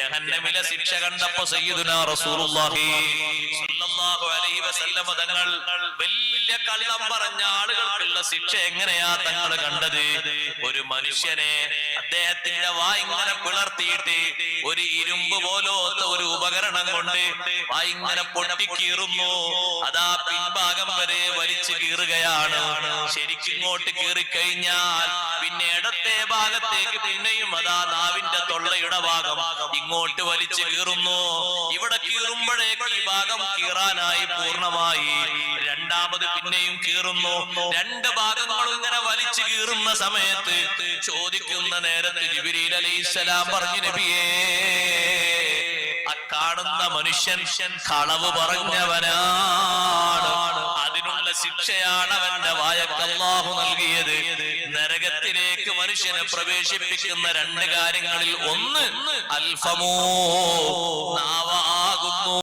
ജഹന്നമിലെ ശിക്ഷ കണ്ടപ്പോ സയ്യിദുനാ റസൂലുള്ളാഹി സ്വല്ലല്ലാഹു അലൈഹി വസല്ലമ തങ്ങൾ വലിയ കള്ളം പറഞ്ഞ ആളുകൾക്കുള്ള ശിക്ഷ എങ്ങനെയാ തങ്ങൾ കണ്ടത്? ഒരു മനുഷ്യനെ അദ്ദേഹത്തിന്റെ വായിങ്ങനെ പിളർത്തിയിട്ട് ഒരു ഇരുമ്പ് പോലോത്ത ഒരു ഉപകരണം കൊണ്ട് ഭയങ്കര പൊട്ടിക്കീറുന്നു. അതാ പിൻഭാഗം വരെ വലിച്ചു കീറുകയാണ്. ശരിക്കിങ്ങോട്ട് കീറിക്കഴിഞ്ഞാൽ പിന്നെ ഇടത്തെ ഭാഗത്തേക്ക് പിന്നെയും അതാ നാവിന്റെ തൊള്ളയുടെ ഭാഗം ഇങ്ങോട്ട് വലിച്ചു കീറുന്നു. ഇവിടെ കീറുമ്പോഴേക്ക് ഈ ഭാഗം കീറാനായി പൂർണമായി. രണ്ടാമത് പിന്നെയും കീറുന്നു. രണ്ട് ഭാഗങ്ങളും ഇങ്ങനെ വലിച്ചു കീറുന്ന സമയത്ത് ചോദിക്കുന്ന നേരത്ത് ജിബിരിൽ അലൈഹിസ്സലാം പറഞ്ഞു നബിയേ കാണുന്ന മനുഷ്യൻ കളവ് പറഞ്ഞവനാണ്. അതിനുള്ള ശിക്ഷയാണ് അവന്റെ വായക്ക് അല്ലാഹു നൽകിയത്. നരകത്തിലേക്ക് മനുഷ്യനെ പ്രവേശിപ്പിക്കുന്ന രണ്ട് കാര്യങ്ങളിൽ ഒന്ന് അൽഫമോ നാവാകുന്നു.